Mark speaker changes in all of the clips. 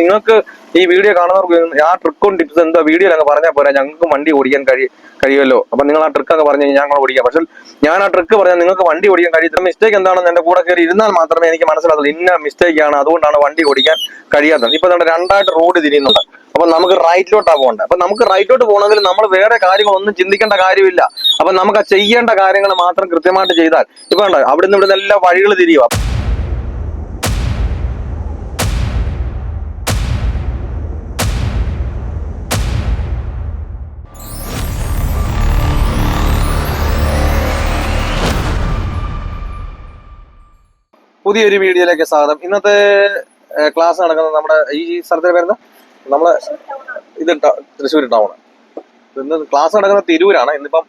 Speaker 1: നിങ്ങൾക്ക് ഈ വീഡിയോ കാണുന്നവർക്ക് ആ ട്രിക്കും ടിപ്സ് എന്താ വീഡിയോ അങ്ങ് പറഞ്ഞാൽ പോരാ. ഞങ്ങൾക്ക് വണ്ടി ഓടിക്കാൻ കഴി കഴിയുമല്ലോ. അപ്പൊ നിങ്ങൾ ആ ട്രിക്ക് ഒക്കെ പറഞ്ഞു കഴിഞ്ഞാൽ ഞങ്ങൾ ഓടിക്കാം. പക്ഷെ ഞാൻ ആ ട്രിക്ക് പറഞ്ഞാൽ നിങ്ങൾക്ക് വണ്ടി ഓടിക്കാൻ കഴിയത്തില്ല മിസ്റ്റേക്ക് എന്താണെന്ന് എന്റെ കൂടെ കയറി ഇരുന്നാൽ മാത്രമേ എനിക്ക് മനസ്സിലാകത്തുള്ളൂ. ഇന്ന മിസ്റ്റേക്ക് ആണ്. അതുകൊണ്ടാണ് വണ്ടി ഓടിക്കാൻ കഴിയാത്തത്. ഇപ്പൊ നമ്മുടെ രണ്ടായിട്ട് റോഡ് തിരിയുന്നുണ്ട്. അപ്പൊ നമുക്ക് റൈറ്റിലോട്ടാണ് പോകേണ്ടത് അപ്പൊ നമുക്ക് റൈറ്റിലോട്ട് പോകണമെങ്കിൽ നമ്മൾ വേറെ കാര്യങ്ങളൊന്നും ചിന്തിക്കേണ്ട കാര്യമില്ല. അപ്പൊ നമുക്ക് ചെയ്യേണ്ട കാര്യങ്ങൾ മാത്രം കൃത്യമായിട്ട് ചെയ്താൽ ഇപ്പൊ കണ്ടോ? അവിടുന്ന് ഇവിടുന്ന് എല്ലാ വഴികൾ തിരിയുക പുതിയൊരു വീഡിയോയിലേക്ക് സ്വാഗതം. ഇന്നത്തെ ക്ലാസ് നടക്കുന്നത് നമ്മുടെ ഈ സ്ഥലത്തിന്റെ പേരുന്ന നമ്മളെ ഇത് തൃശ്ശൂർ ടൗൺ ഇന്ന് ക്ലാസ് നടക്കുന്ന തിരൂരാണ്. ഇന്നിപ്പം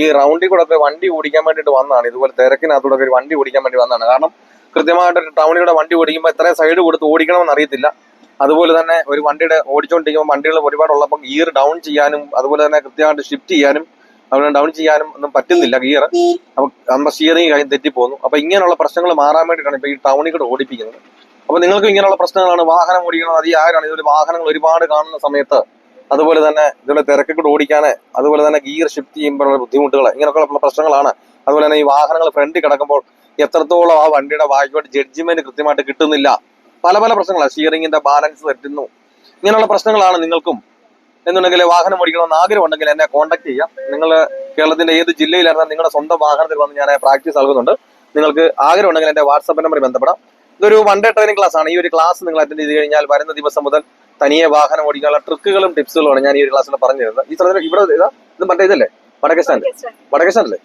Speaker 1: ഈ റൗണ്ടിൽ കൂടെ ഒക്കെ വണ്ടി ഓടിക്കാൻ വേണ്ടിയിട്ട് വന്നതാണ്. ഇതുപോലെ തിരക്കിനകത്തൂടെ ഒരു വണ്ടി ഓടിക്കാൻ വേണ്ടി വന്നതാണ്. കാരണം കൃത്യമായിട്ട് ടൗണിലൂടെ വണ്ടി ഓടിക്കുമ്പോൾ എത്ര സൈഡ് കൊടുത്ത് ഓടിക്കണമെന്ന് അറിയത്തില്ല. അതുപോലെ തന്നെ ഒരു വണ്ടിയുടെ ഓടിച്ചുകൊണ്ടിരിക്കുമ്പോൾ വണ്ടികൾ ഒരുപാട് ഉള്ളപ്പോൾ ഗിയർ ഡൗൺ ചെയ്യാനും അതുപോലെ തന്നെ കൃത്യമായിട്ട് ഷിഫ്റ്റ് ചെയ്യാനും അതുപോലെ ഡൗൺ ചെയ്യാനും ഒന്നും പറ്റുന്നില്ല ഗിയർ അപ്പൊ നമ്മുടെ സ്റ്റിയറിംഗ് കാര്യം തെറ്റിപ്പോകുന്നു അപ്പൊ ഇങ്ങനെയുള്ള പ്രശ്നങ്ങൾ മാറാൻ വേണ്ടിയിട്ടാണ് ഇപ്പൊ ഈ ടൗണിൽ കൂടെ ഓടിപ്പിക്കുന്നത്. അപ്പൊ നിങ്ങൾക്ക് ഇങ്ങനെയുള്ള പ്രശ്നങ്ങളാണ്. വാഹനം ഓടിക്കണം അതി ആരാണ്? ഇതുപോലെ വാഹനങ്ങൾ ഒരുപാട് കാണുന്ന സമയത്ത് അതുപോലെ തന്നെ ഇതുപോലെ തിരക്കിൽ കൂടെ ഓടിക്കാൻ അതുപോലെ തന്നെ ഗിയർ ഷിഫ്റ്റ് ചെയ്യുമ്പോഴുള്ള ബുദ്ധിമുട്ടുകൾ ഇങ്ങനെയൊക്കെയുള്ള പ്രശ്നങ്ങളാണ്. അതുപോലെ തന്നെ ഈ വാഹനങ്ങൾ ഫ്രണ്ടിൽ കിടക്കുമ്പോൾ എത്രത്തോളം ആ വണ്ടിയുടെ വായിക്കോട്ട് ജഡ്ജ്മെന്റ് കൃത്യമായിട്ട് കിട്ടുന്നില്ല. പല പല പ്രശ്നങ്ങളാണ്. സ്റ്റിയറിംഗിന്റെ ബാലൻസ് തെറ്റുന്നു ഇങ്ങനെയുള്ള പ്രശ്നങ്ങളാണ് നിങ്ങൾക്കും എന്നുണ്ടെങ്കിൽ വാഹനം ഓടിക്കണമെന്ന് ആഗ്രഹം ഉണ്ടെങ്കിൽ എന്നെ കോൺടാക്ട് ചെയ്യാം. നിങ്ങൾ കേരളത്തിന്റെ ഏത് ജില്ലയിലായിരുന്നാൽ നിങ്ങളുടെ സ്വന്തം വാഹനത്തിൽ വന്ന് ഞാൻ പ്രാക്ടീസ് നൽകുന്നുണ്ട്. നിങ്ങൾക്ക് ആഗ്രഹം ഉണ്ടെങ്കിൽ എന്റെ വാട്സാപ്പ് നമ്പറിൽ ബന്ധപ്പെടാം. ഇതൊരു വൺ ഡേ ട്രെയിനിങ് ക്ലാസ് ആണ്. ഈ ഒരു ക്ലാസ് നിങ്ങൾ അറ്റൻഡ് ചെയ്ത് കഴിഞ്ഞാൽ വരുന്ന ദിവസം മുതൽ തനിയെ വാഹനം ഓടിക്കാനുള്ള ട്രിക്കുകളും ടിപ്സുകളുമാണ് ഞാൻ ഈ ഒരു ക്ലാസ്സിൽ പറഞ്ഞു തരുന്നത് ഈ സ്ഥലത്തിൽ ഇവിടെ ഇതാ ഇത് മറ്റേ ഇതല്ലേ? വടക്കേ സ്റ്റാൻഡ്. വടക്കേ അല്ലേ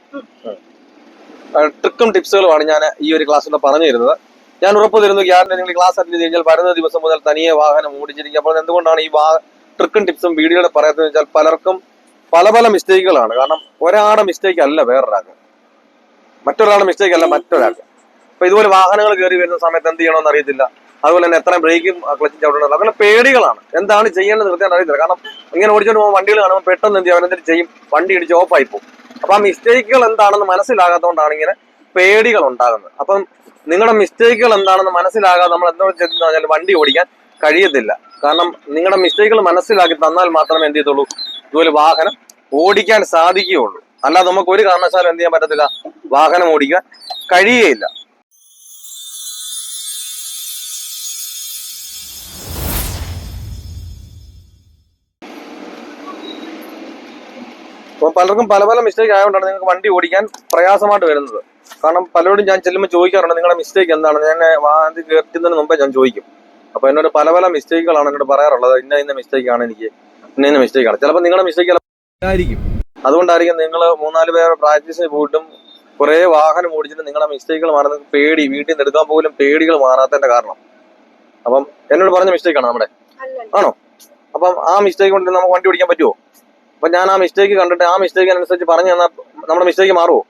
Speaker 1: ട്രിക്കും ടിപ്സുകളുമാണ് ഞാൻ ഈ ഒരു ക്ലാസ്സിൽ പറഞ്ഞു തരുന്നത് ഞാൻ ഉറപ്പ് തരുന്നു ഗ്യാരണ്ടി നിങ്ങൾ ക്ലാസ് അറ്റൻഡ് ചെയ്ത് കഴിഞ്ഞാൽ വരുന്ന ദിവസം മുതൽ തനിയെ വാഹനം ഓടിച്ചിരിക്കുക അപ്പോൾ എന്തുകൊണ്ടാണ് ഈ വാ ട്രിക്കും ടിപ്സും വീഡിയോയിൽ പറയാത്തതെന്ന് വെച്ചാൽ പലർക്കും പല പല മിസ്റ്റേക്കുകളാണ്. കാരണം ഒരാളുടെ മിസ്റ്റേക്ക് അല്ല വേറൊരാൾക്ക്. മറ്റൊരാളുടെ മിസ്റ്റേക്ക് അല്ല മറ്റൊരാൾക്ക്. അപ്പൊ ഇതുപോലെ വാഹനങ്ങൾ കയറി വരുന്ന സമയത്ത് എന്ത് ചെയ്യണമെന്ന് അറിയത്തില്ല. അതുപോലെ തന്നെ എത്ര ബ്രേക്കും ക്ലച്ചും ചവിടണം അങ്ങനെ പേടികളാണ്. എന്താണ് ചെയ്യേണ്ടത് കൃത്യമായിട്ട് അറിയത്തില്ല. കാരണം ഇങ്ങനെ ഓടിച്ചോണ്ട് പോകുമ്പോൾ വണ്ടികൾ കാണുമ്പോൾ പെട്ടെന്ന് എന്ത് ചെയ്യും? അവനെന്തിട്ട് ചെയ്യും? വണ്ടി ഇടിച്ച് ആയി പോകും. അപ്പൊ ആ മിസ്റ്റേക്കുകൾ എന്താണെന്ന് മനസ്സിലാകാത്തതുകൊണ്ടാണ് ഇങ്ങനെ പേടികൾ ഉണ്ടാകുന്നത്. അപ്പം നിങ്ങളുടെ മിസ്റ്റേക്കുകൾ എന്താണെന്ന് മനസ്സിലാകാതെ നമ്മൾ എന്തോ പറഞ്ഞാൽ വണ്ടി ഓടിക്കാൻ കഴിയത്തില്ല. കാരണം നിങ്ങളുടെ മിസ്റ്റേക്കുകൾ മനസ്സിലാക്കി തന്നാൽ മാത്രമേ എന്ത് ചെയ്യത്തുള്ളൂ? ഇതുപോലെ വാഹനം ഓടിക്കാൻ സാധിക്കുകയുള്ളൂ. അല്ലാതെ നമുക്ക് ഒരു കാരണവശാലും എന്ത് ചെയ്യാൻ പറ്റത്തില്ല. വാഹനം ഓടിക്കാൻ കഴിയുകയില്ല അപ്പോൾ പലർക്കും പല പല മിസ്റ്റേക്ക് ആയതുകൊണ്ടാണ് നിങ്ങൾക്ക് വണ്ടി ഓടിക്കാൻ പ്രയാസമായിട്ട് വരുന്നത്. കാരണം പലരോടും ഞാൻ ചെല്ലുമ്പോൾ ചോദിക്കാറുണ്ട് നിങ്ങളുടെ മിസ്റ്റേക്ക് എന്താണ്? ഞാൻ വാഹനത്തിൽ കയറ്റുന്നതിന് മുമ്പേ ഞാൻ ചോദിക്കും. അപ്പൊ എന്നോട് പല പല മിസ്റ്റേക്കുകളാണ് എന്നോട് പറയാറുള്ളത്. ഇന്ന ഇന്ന മിസ്റ്റേക്ക് ആണ് എനിക്ക്. ഇന്ന ഇന്ന മിസ്റ്റേക്ക് ആണ് ചിലപ്പോൾ നിങ്ങളുടെ മിസ്റ്റേക്ക് ആയിരിക്കും. അതുകൊണ്ടായിരിക്കും നിങ്ങൾ മൂന്നാൽ പേർ പ്രാക്ടീസിന് പോയിട്ടും കുറെ വാഹനം ഓടിച്ചിട്ട് നിങ്ങളുടെ മിസ്റ്റേക്കുകൾ മാറുന്നത് പേടി വീട്ടിൽ നിന്ന് എടുക്കാൻ പോലും പേടികൾ മാറാത്തതിന്റെ കാരണം. അപ്പം എന്നോട് പറഞ്ഞ മിസ്റ്റേക്കാണ് നമ്മുടെ. ആണോ? അപ്പം ആ മിസ്റ്റേക്ക് കൊണ്ട് നമുക്ക് വണ്ടി ഓടിക്കാൻ പറ്റുമോ അപ്പൊ ഞാൻ ആ മിസ്റ്റേക്ക് കണ്ടിട്ട് ആ മിസ്റ്റേക്ക് അനുസരിച്ച് പറഞ്ഞു തന്നാൽ നമ്മുടെ മിസ്റ്റേക്ക് മാറുമോ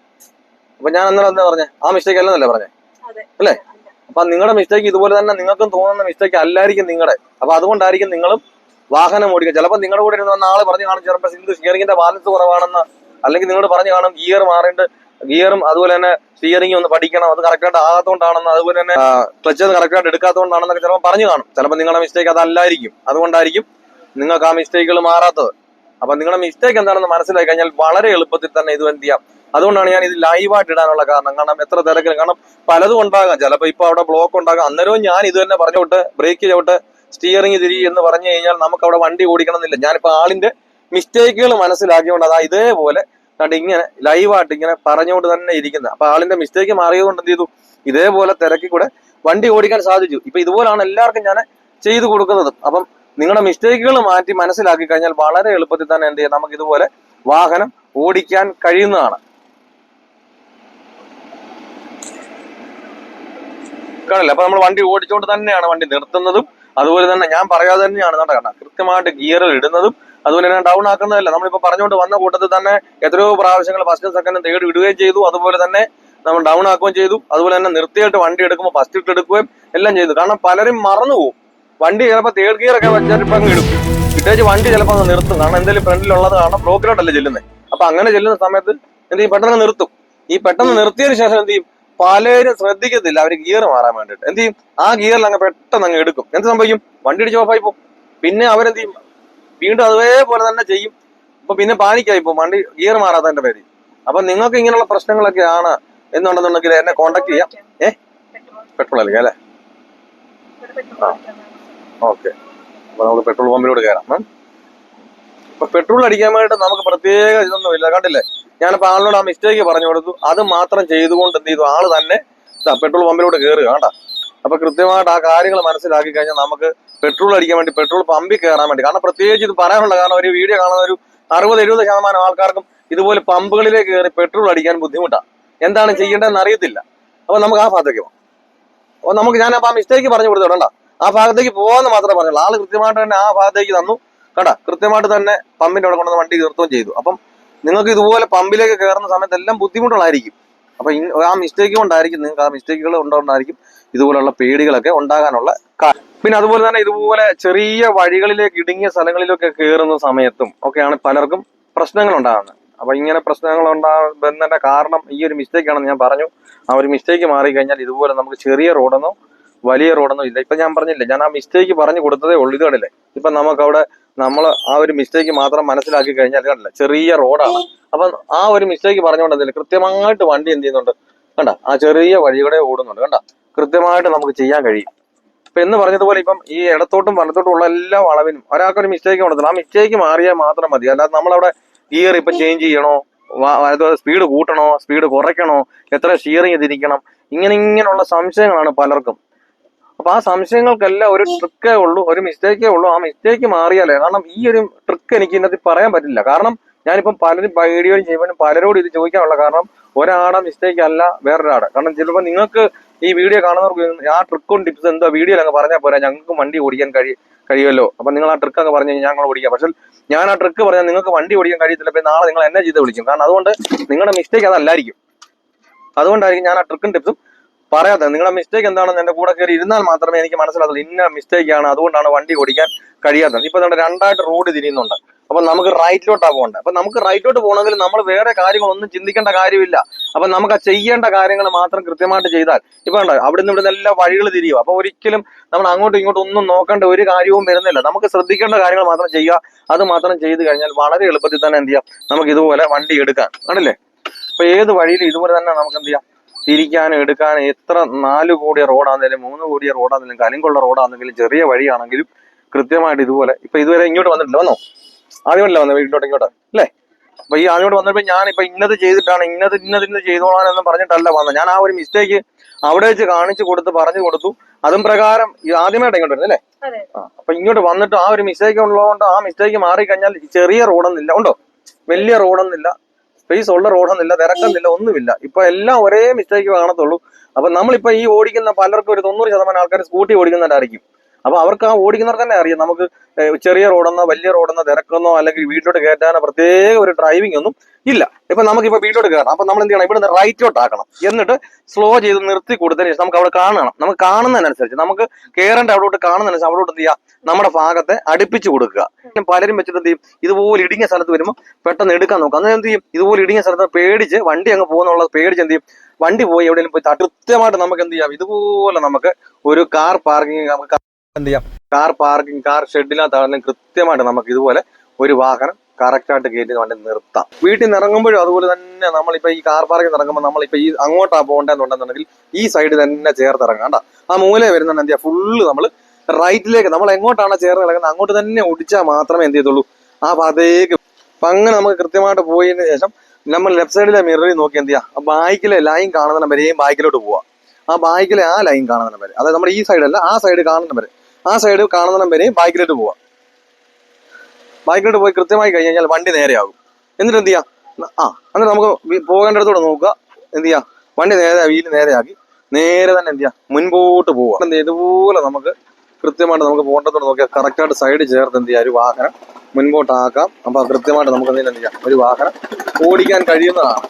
Speaker 1: അപ്പൊ ഞാൻ എന്നാലും എന്താ പറഞ്ഞേ? ആ മിസ്റ്റേക്ക് അല്ലെന്നല്ലേ പറഞ്ഞേ? അല്ലേ? അപ്പൊ നിങ്ങളുടെ മിസ്റ്റേക്ക് ഇതുപോലെ തന്നെ നിങ്ങൾക്കും തോന്നുന്ന മിസ്റ്റേക്ക് അല്ലായിരിക്കും നിങ്ങളുടെ അപ്പൊ അതുകൊണ്ടായിരിക്കും നിങ്ങളും വാഹനം ഓടിക്കുക. ചിലപ്പോൾ നിങ്ങളുടെ കൂടെ ഇരുന്ന് ആൾ പറഞ്ഞു കാണും ചിലപ്പോൾ സിന്ധു സ്റ്റിയറിംഗിന്റെ ബാലൻസ് കുറവാണെന്ന് അല്ലെങ്കിൽ നിങ്ങൾ പറഞ്ഞു കാണും ഗിയർ മാറിയിട്ട് ഗിയറും അതുപോലെ തന്നെ സ്റ്റിയറിംഗ് ഒന്ന് പഠിക്കണം അത് കറക്റ്റായിട്ട് ആകാത്തതുകൊണ്ടാണെന്ന് അതുപോലെ തന്നെ ക്ലച്ച് കറക്റ്റായിട്ട് എടുക്കാത്തതുകൊണ്ടാണെന്നൊക്കെ ചിലപ്പോൾ പറഞ്ഞു കാണും. ചിലപ്പോൾ നിങ്ങളുടെ മിസ്റ്റേക്ക് അതല്ലായിരിക്കും. അതുകൊണ്ടായിരിക്കും നിങ്ങൾക്ക് ആ മിസ്റ്റേക്കുകൾ മാറാത്തത്. അപ്പൊ നിങ്ങളുടെ മിസ്റ്റേക്ക് എന്താണെന്ന് മനസ്സിലാക്കി കഴിഞ്ഞാൽ വളരെ എളുപ്പത്തിൽ തന്നെ ഇത് എന്ത് ചെയ്യാം? അതുകൊണ്ടാണ് ഞാൻ ഇത് ലൈവായിട്ട് ഇടാനുള്ള കാരണം. കാരണം എത്ര തിരക്കിലും കാരണം പലതും ഉണ്ടാകാം. ചിലപ്പോൾ ഇപ്പൊ അവിടെ ബ്ലോക്ക് ഉണ്ടാകാം. അന്നേരവും ഞാൻ ഇത് തന്നെ പറഞ്ഞോട്ട് ബ്രേക്ക് ചെയ്തോട്ട് സ്റ്റിയറിംഗ് തിരി എന്ന് പറഞ്ഞു കഴിഞ്ഞാൽ നമുക്ക് അവിടെ വണ്ടി ഓടിക്കണം എന്നില്ല ഞാനിപ്പോ ആളിന്റെ മിസ്റ്റേക്കുകൾ മനസ്സിലാക്കിയോണ്ട് അതാ ഇതേപോലെ കണ്ട് ഇങ്ങനെ ലൈവായിട്ട് ഇങ്ങനെ പറഞ്ഞുകൊണ്ട് തന്നെ ഇരിക്കുന്നത്. അപ്പൊ ആളിന്റെ മിസ്റ്റേക്ക് മാറിയതുകൊണ്ട് എന്ത് ചെയ്തു? ഇതേപോലെ തിരക്കി കൂടെ വണ്ടി ഓടിക്കാൻ സാധിച്ചു. ഇപ്പൊ ഇതുപോലാണ് എല്ലാവർക്കും ഞാൻ ചെയ്തു കൊടുക്കുന്നത്. അപ്പം നിങ്ങളുടെ മിസ്റ്റേക്കുകൾ മാറ്റി മനസ്സിലാക്കി കഴിഞ്ഞാൽ വളരെ എളുപ്പത്തിൽ തന്നെ എന്ത് ചെയ്യാം? നമുക്ക് ഇതുപോലെ വാഹനം ഓടിക്കാൻ കഴിയുന്നതാണ്. കാണില്ല അപ്പൊ നമ്മൾ വണ്ടി ഓടിച്ചുകൊണ്ട് തന്നെയാണ് വണ്ടി നിർത്തുന്നതും അതുപോലെ തന്നെ ഞാൻ പറയാതെ തന്നെയാണ് നടക്കണം കൃത്യമായിട്ട് ഗിയറിൽ ഇടുന്നതും അതുപോലെ തന്നെ ഡൗൺ ആക്കുന്നതല്ല. നമ്മളിപ്പോ പറഞ്ഞുകൊണ്ട് വന്ന കൂട്ടത്തിൽ തന്നെ എത്രയോ പ്രാവശ്യങ്ങൾ ഫസ്റ്റ് സെക്കൻഡ് തേർഡ് ഇടുകയും ചെയ്തു. അതുപോലെ തന്നെ നമ്മൾ ഡൗൺ ആക്കുകയും ചെയ്തു. അതുപോലെ തന്നെ നിർത്തിയിട്ട് വണ്ടി എടുക്കുമ്പോൾ ഫസ്റ്റ് ഇട്ട് എടുക്കുകയും എല്ലാം ചെയ്തു. കാരണം പലരും മറന്നു പോകും വണ്ടി ചിലപ്പോൾ തേർഡ് ഗിയർ ഒക്കെ വെച്ചാൽ ഇപ്പം അങ്ങ് എടുക്കും. ഇട്ടേച്ച് വണ്ടി ചിലപ്പോൾ അങ്ങ് നിർത്തും. കാരണം എന്തെങ്കിലും ഫ്രണ്ടിലുള്ളത് കാരണം ബ്ലോക്കിലോട്ടല്ലേ ചെല്ലുന്നത് അപ്പൊ അങ്ങനെ ചെല്ലുന്ന സമയത്ത് എന്ത് ചെയ്യും? പെട്ടെന്ന് നിർത്തും. ഈ പെട്ടെന്ന് നിർത്തിയതിന് ശേഷം എന്ത് ചെയ്യും? പലരും ശ്രദ്ധിക്കത്തില്ല അവർ ഗിയർ മാറാൻ വേണ്ടിയിട്ട് എന്ത് ചെയ്യും? ആ ഗിയറിൽ അങ്ങ് പെട്ടെന്ന് അങ്ങ് എടുക്കും. എന്ത് സംഭവിക്കും? വണ്ടി ഇടിച്ച് ഓഫായി പോകും. പിന്നെ അവരെന്ത് ചെയ്യും? വീണ്ടും അതേപോലെ തന്നെ ചെയ്യും. അപ്പൊ പിന്നെ പാനിക്കായി പോകും. വണ്ടി ഗിയർ മാറാത്തതിന്റെ പേര് അപ്പൊ നിങ്ങൾക്ക് ഇങ്ങനെയുള്ള പ്രശ്നങ്ങളൊക്കെ ആണ് എന്നുണ്ടെന്നുണ്ടെങ്കിൽ എന്നെ കോണ്ടാക്ട് ചെയ്യാം. ഏ? പെട്രോൾ അല്ലേ? അല്ലേ? ഓക്കെ അപ്പൊ നമുക്ക് പെട്രോൾ പമ്പിലൂടെ കയറാം. അപ്പൊ പെട്രോൾ അടിക്കാൻ വേണ്ടിയിട്ട് നമുക്ക് പ്രത്യേക ഇതൊന്നും ഇല്ല കണ്ടില്ലേ? ഞാനിപ്പോ ആളിനോട് ആ മിസ്റ്റേക്ക് പറഞ്ഞു കൊടുത്തു. അത് മാത്രം ചെയ്തുകൊണ്ട് എന്ത് ചെയ്തു? ആൾ തന്നെ പെട്രോൾ പമ്പിലോട്ട് കയറുക കേട്ടോ അപ്പൊ കൃത്യമായിട്ട് ആ കാര്യങ്ങൾ മനസ്സിലാക്കി കഴിഞ്ഞാൽ നമുക്ക് പെട്രോൾ അടിക്കാൻ വേണ്ടി പെട്രോൾ പമ്പിൽ കയറാൻ വേണ്ടി. കാരണം പ്രത്യേകിച്ച് ഇത് പറയാനുള്ള. കാരണം ഒരു വീഡിയോ കാണുന്ന ഒരു അറുപത് എഴുപത് ശതമാനം ആൾക്കാർക്കും ഇതുപോലെ പമ്പുകളിലേക്ക് കയറി പെട്രോൾ അടിക്കാൻ ബുദ്ധിമുട്ടാണ് എന്താണ് ചെയ്യേണ്ടതെന്ന് അറിയത്തില്ല. അപ്പൊ നമുക്ക് ആ ഭാഗത്തേക്ക് പോകാം. അപ്പൊ നമുക്ക് ഞാൻ അപ്പൊ ആ മിസ്റ്റേക്ക് പറഞ്ഞു കൊടുത്തു. ആ ഭാഗത്തേക്ക് പോകാന്ന് മാത്രമേ പറഞ്ഞുള്ളൂ. ആൾ കൃത്യമായിട്ട് തന്നെ ആ ഭാഗത്തേക്ക് തന്നു. കേട്ടാ കൃത്യമായിട്ട് തന്നെ പമ്പിന്റെ അവിടെ കൊണ്ടുവന്ന് വണ്ടി തീർത്തുകയും ചെയ്തു. അപ്പം നിങ്ങൾക്ക് ഇതുപോലെ പമ്പിലേക്ക് കയറുന്ന സമയത്ത് എല്ലാം ബുദ്ധിമുട്ടുകളായിരിക്കും. അപ്പൊ ആ മിസ്റ്റേക്ക് കൊണ്ടായിരിക്കും നിങ്ങൾക്ക് ആ മിസ്റ്റേക്കുകൾ ഉണ്ടാകുന്നതായിരിക്കും ഇതുപോലുള്ള പേടികളൊക്കെ ഉണ്ടാകാനുള്ള കാരണം പിന്നെ അതുപോലെ തന്നെ ഇതുപോലെ ചെറിയ വഴികളിലേക്ക് ഇടുങ്ങിയ സ്ഥലങ്ങളിലൊക്കെ കയറുന്ന സമയത്തും ഒക്കെയാണ് പലർക്കും പ്രശ്നങ്ങൾ ഉണ്ടാകുന്നത്. അപ്പൊ ഇങ്ങനെ പ്രശ്നങ്ങൾ ഉണ്ടാകുന്നതിന്റെ കാരണം ഈ ഒരു മിസ്റ്റേക്ക് ആണെന്ന് ഞാൻ പറഞ്ഞു. ആ ഒരു മിസ്റ്റേക്ക് മാറിക്കഴിഞ്ഞാൽ ഇതുപോലെ നമുക്ക് ചെറിയ റോഡെന്നോ വലിയ റോഡൊന്നും ഇല്ല. ഇപ്പൊ ഞാൻ പറഞ്ഞില്ലേ ഞാൻ ആ മിസ്റ്റേക്ക് പറഞ്ഞു കൊടുത്തതേ ഉള്ളൂ ഇത് കണ്ടില്ലേ? ഇപ്പൊ നമുക്ക് അവിടെ നമ്മൾ ആ ഒരു മിസ്റ്റേക്ക് മാത്രം മനസ്സിലാക്കി കഴിഞ്ഞാൽ കണ്ടില്ല? ചെറിയ റോഡാണ്. അപ്പൊ ആ ഒരു മിസ്റ്റേക്ക് പറഞ്ഞുകൊണ്ട് എന്തില്ല കൃത്യമായിട്ട് വണ്ടി എന്ത് ചെയ്യുന്നുണ്ട്? കണ്ട ആ ചെറിയ വഴികളെ ഓടുന്നുണ്ട് കണ്ട? കൃത്യമായിട്ട് നമുക്ക് ചെയ്യാൻ കഴിയും. ഇപ്പൊ എന്ന് പറഞ്ഞതുപോലെ ഇപ്പം ഈ ഇടത്തോട്ടും വലത്തോട്ടും ഉള്ള എല്ലാ വളവിനും ഒരാൾക്കൊരു മിസ്റ്റേക്ക് കൊടുത്തില്ല ആ മിസ്റ്റേക്ക് മാറിയാൽ മാത്രം മതി. അല്ലാതെ നമ്മളവിടെ ഗിയർ ഇപ്പൊ ചേഞ്ച് ചെയ്യണോ? സ്പീഡ് കൂട്ടണോ? സ്പീഡ് കുറയ്ക്കണോ? എത്ര ഷിയറിങ് തിരിക്കണം ഇങ്ങനെ ഇങ്ങനെയുള്ള സംശയങ്ങളാണ് പലർക്കും. അപ്പൊ ആ സംശയങ്ങൾക്കെല്ലാം ഒരു ട്രിക്കേ ഉള്ളൂ ഒരു മിസ്റ്റേക്കേ ഉള്ളൂ. ആ മിസ്റ്റേക്ക് മാറിയാലേ കാരണം ഈ ഒരു ട്രിക്ക് എനിക്ക് ഇന്നത്തെ പറയാൻ പറ്റില്ല. കാരണം ഞാനിപ്പം പലരും വീഡിയോ ചെയ്യുമ്പോഴും പലരോടും ഇത് ചോദിക്കാനുള്ള കാരണം ഒരാടെ മിസ്റ്റേക്ക് അല്ല വേറൊരാടെ. കാരണം ചിലപ്പോൾ നിങ്ങൾക്ക് ഈ വീഡിയോ കാണുന്നവർക്ക് ആ ട്രിക്കും ടിപ്സ് എന്തോ വീഡിയോ അങ്ങ് പറഞ്ഞാൽ പോരാ ഞങ്ങൾക്ക് വണ്ടി ഓടിക്കാൻ കഴി കഴിയുമല്ലോ. അപ്പൊ നിങ്ങൾ ആ ട്രിക്ക് അങ്ങ് പറഞ്ഞു കഴിഞ്ഞാൽ ഞങ്ങൾ ഓടിക്കാം. പക്ഷെ ഞാൻ ആ ട്രിക്ക് പറഞ്ഞാൽ നിങ്ങൾക്ക് വണ്ടി ഓടിക്കാൻ കഴിയത്തില്ല പിന്നെ നാളെ നിങ്ങൾ എന്നെ ചെയ്ത് വിളിക്കും. കാരണം അതുകൊണ്ട് നിങ്ങളുടെ മിസ്റ്റേക്ക് അതല്ലായിരിക്കും. അതുകൊണ്ടായിരിക്കും ഞാൻ ആ ട്രിക്കും ടിപ്സും പറയാത്തത് നിങ്ങളുടെ മിസ്റ്റേക്ക് എന്താണെന്ന് എന്റെ കൂടെ കയറി ഇരുന്നാൽ മാത്രമേ എനിക്ക് മനസ്സിലാകത്തുള്ളൂ. ഇന്ന മിസ്റ്റേക്ക് ആണ്. അതുകൊണ്ടാണ് വണ്ടി ഓടിക്കാൻ കഴിയാത്തത്. ഇപ്പൊ നമ്മുടെ രണ്ടായിട്ട് റോഡ് തിരിയുന്നുണ്ട്. അപ്പൊ നമുക്ക് റൈറ്റിലോട്ടാ പോകേണ്ടത് അപ്പൊ നമുക്ക് റൈറ്റിലോട്ട് പോകണമെങ്കിൽ നമ്മൾ വേറെ കാര്യങ്ങളൊന്നും ചിന്തിക്കേണ്ട കാര്യമില്ല. അപ്പൊ നമുക്ക് ആ ചെയ്യേണ്ട കാര്യങ്ങൾ മാത്രം കൃത്യമായിട്ട് ചെയ്താൽ ഇപ്പൊ കണ്ടോ അവിടെ നിന്ന് ഇവിടെ എല്ലാ വഴികൾ തിരിയും അപ്പൊ ഒരിക്കലും നമ്മൾ അങ്ങോട്ടും ഇങ്ങോട്ടും ഒന്നും നോക്കേണ്ട ഒരു കാര്യവും വരുന്നില്ല. നമുക്ക് ശ്രദ്ധിക്കേണ്ട കാര്യങ്ങൾ മാത്രം ചെയ്യുക. അത് മാത്രം ചെയ്തു കഴിഞ്ഞാൽ വളരെ എളുപ്പത്തിൽ തന്നെ എന്ത് ചെയ്യാം? നമുക്ക് ഇതുപോലെ വണ്ടി എടുക്കാം. ആണല്ലേ അപ്പൊ ഏത് വഴിയിലും ഇതുപോലെ തന്നെ നമുക്ക് എന്ത് ചെയ്യാം? തിരിക്കാനും എടുക്കാനും എത്ര നാല് കോടി റോഡാണെങ്കിലും മൂന്ന് കോടി റോഡാണെങ്കിലും കലിങ്കുള്ള റോഡാണെങ്കിലും ചെറിയ വഴിയാണെങ്കിലും കൃത്യമായിട്ട് ഇതുപോലെ ഇപ്പൊ ഇതുവരെ ഇങ്ങോട്ട് വന്നിട്ടില്ല. വന്നോ? ആദ്യമല്ല വന്നത് വീട്ടിലോട്ട് ഇങ്ങോട്ട്? അല്ലേ? അപ്പൊ ഈ ആദ്യമായിട്ട് വന്നപ്പോ ഞാൻ ഇപ്പൊ ഇന്നത് ചെയ്തിട്ടാണ് ഇന്നത് ഇന്നത് ഇന്ന് ചെയ്തോളാനെന്നും പറഞ്ഞിട്ടല്ല വന്നത് ഞാൻ ആ ഒരു മിസ്റ്റേക്ക് അവിടെ വെച്ച് കാണിച്ചു കൊടുത്ത് പറഞ്ഞു കൊടുത്തു. അതും പ്രകാരം ഈ ആദ്യമായിട്ട് ഇങ്ങോട്ട് വരുന്നത് അല്ലേ?
Speaker 2: അതെ.
Speaker 1: ആ, അപ്പൊ ഇങ്ങോട്ട് വന്നിട്ട് ആ ഒരു മിസ്റ്റേക്ക് ഉള്ളതുകൊണ്ട് ആ മിസ്റ്റേക്ക് മാറിക്കഴിഞ്ഞാൽ ചെറിയ റോഡൊന്നുമില്ല. ഉണ്ടോ? വലിയ റോഡൊന്നുമില്ല. സ്പേസ് ഉള്ള റോഡൊന്നുമില്ല തിരക്കൊന്നുമില്ല ഒന്നുമില്ല. ഇപ്പൊ എല്ലാം ഒരേ മിസ്റ്റേക്ക് കാണത്തുള്ളൂ. അപ്പൊ നമ്മളിപ്പോ ഈ ഓടിക്കുന്ന പലർക്കും ഒരു തൊണ്ണൂറ് ശതമാനം ആൾക്കാർ സ്കൂട്ടി ഓടിക്കുന്നവരായിരിക്കും. അപ്പൊ അവർക്ക് ആ ഓടിക്കുന്നവർ തന്നെ അറിയാം. നമുക്ക് ചെറിയ റോഡെന്നോ വലിയ റോഡെന്നോ തിരക്കെന്നോ അല്ലെങ്കിൽ വീട്ടിലോട്ട് കയറ്റാനോ പ്രത്യേക ഒരു ഡ്രൈവിംഗ് ഒന്നും ഇല്ല. ഇപ്പൊ നമുക്കിപ്പോ വീട്ടിലോട്ട് കയറണം. അപ്പൊ നമ്മൾ എന്ത് ചെയ്യണം? ഇവിടുന്ന് റൈറ്റിലോട്ട് ആക്കണം. എന്നിട്ട് സ്ലോ ചെയ്ത് നിർത്തി കൊടുത്തതിന് ശേഷം നമുക്ക് അവിടെ കാണണം. നമുക്ക് കാണുന്നതിനനുസരിച്ച് നമുക്ക് കയറേണ്ട അവിടോട്ട് കാണുന്നതിനനുസരിച്ച് അവിടോട്ട് എന്ത് ചെയ്യുക? നമ്മുടെ ഭാഗത്തെ അടുപ്പിച്ച് കൊടുക്കുക. പലരും വെച്ചിട്ട് എന്ത് ചെയ്യും? ഇതുപോലെ ഇടുങ്ങിയ സ്ഥലത്ത് വരുമ്പോൾ പെട്ടെന്ന് എടുക്കാൻ നോക്കുക. അന്നേരം എന്ത് ചെയ്യും? ഇതുപോലെ ഇടുങ്ങിയ സ്ഥലത്ത് പേടിച്ച് വണ്ടി അങ്ങ് പോകുന്നുള്ളത് പേടിച്ച് എന്ത് ചെയ്യും? വണ്ടി പോയി എവിടെയെങ്കിലും പോയി. കൃത്യമായിട്ട് നമുക്ക് എന്ത് ചെയ്യാം? ഇതുപോലെ നമുക്ക് ഒരു കാർ പാർക്കിംഗ് നമുക്ക് എന്ത് ചെയ്യാം? കാർ പാർക്കിംഗ് കാർ ഷെഡിനകത്താണെങ്കിലും കൃത്യമായിട്ട് നമുക്ക് ഇതുപോലെ ഒരു വാഹനം കറക്റ്റായിട്ട് കയറ്റി വണ്ടി നിർത്താം. വീട്ടിൽ നിന്ന് ഇറങ്ങുമ്പോഴും അതുപോലെ തന്നെ നമ്മളിപ്പോ ഈ കാർ പാർക്കിൽ ഇറങ്ങുമ്പോൾ നമ്മളിപ്പോ ഈ അങ്ങോട്ടാണ് പോകേണ്ടതെന്നുണ്ടെന്നുണ്ടെങ്കിൽ ഈ സൈഡ് തന്നെ ചേർത്ത് ഇറങ്ങാണ്ട ആ മൂല വരുന്നുണ്ട് എന്ത് ചെയ്യാം? ഫുള്ള് നമ്മൾ റൈറ്റിലേക്ക് നമ്മൾ എങ്ങോട്ടാണ് ചേർന്ന് കിടക്കുന്നത് അങ്ങോട്ട് തന്നെ ഒടിച്ചാൽ മാത്രമേ എന്ത് ചെയ്തുള്ളൂ. ആ ഭാഗത്തേക്ക് അപ്പൊ അങ്ങനെ നമുക്ക് കൃത്യമായിട്ട് പോയതിന് ശേഷം നമ്മൾ ലെഫ്റ്റ് സൈഡിലെ മിററിൽ നോക്കി എന്ത് ആ ബാക്കിലെ ലൈൻ കാണുന്ന വരെയും ബാക്കിലോട്ട് പോവാം. ആ ബാക്കിലെ ആ ലൈൻ കാണുന്ന വരെ അതായത് നമ്മുടെ ഈ സൈഡല്ല ആ സൈഡ് കാണുന്ന വരെ ആ സൈഡ് കാണുന്ന വരെ ബാക്കിലോട്ട് പോവാം. ബാക്കിലോട്ട് പോയി കൃത്യമായി കഴിഞ്ഞ് കഴിഞ്ഞാൽ വണ്ടി നേരെയാകും. എന്നിട്ട് എന്ത് ചെയ്യാം? ആ എന്നിട്ട് നമുക്ക് പോകേണ്ടടത്തോടെ നോക്കുക. എന്ത് ചെയ്യാം? വണ്ടി നേരെ വീൽ നേരെയാക്കി നേരെ തന്നെ എന്ത് ചെയ്യാം? മുൻപോട്ട് പോവുക എന്ത്? ഇതുപോലെ നമുക്ക് കൃത്യമായിട്ട് നമുക്ക് പോകേണ്ടതോടെ നോക്കിയാൽ കറക്റ്റായിട്ട് സൈഡ് ചേർത്ത് എന്ത് ചെയ്യാം? ഒരു വാഹനം മുൻപോട്ടാക്കാം. അപ്പൊ കൃത്യമായിട്ട് നമുക്ക് എന്തെങ്കിലും എന്ത് ചെയ്യാം? ഒരു വാഹനം ഓടിക്കാൻ കഴിയുന്നതാണ്.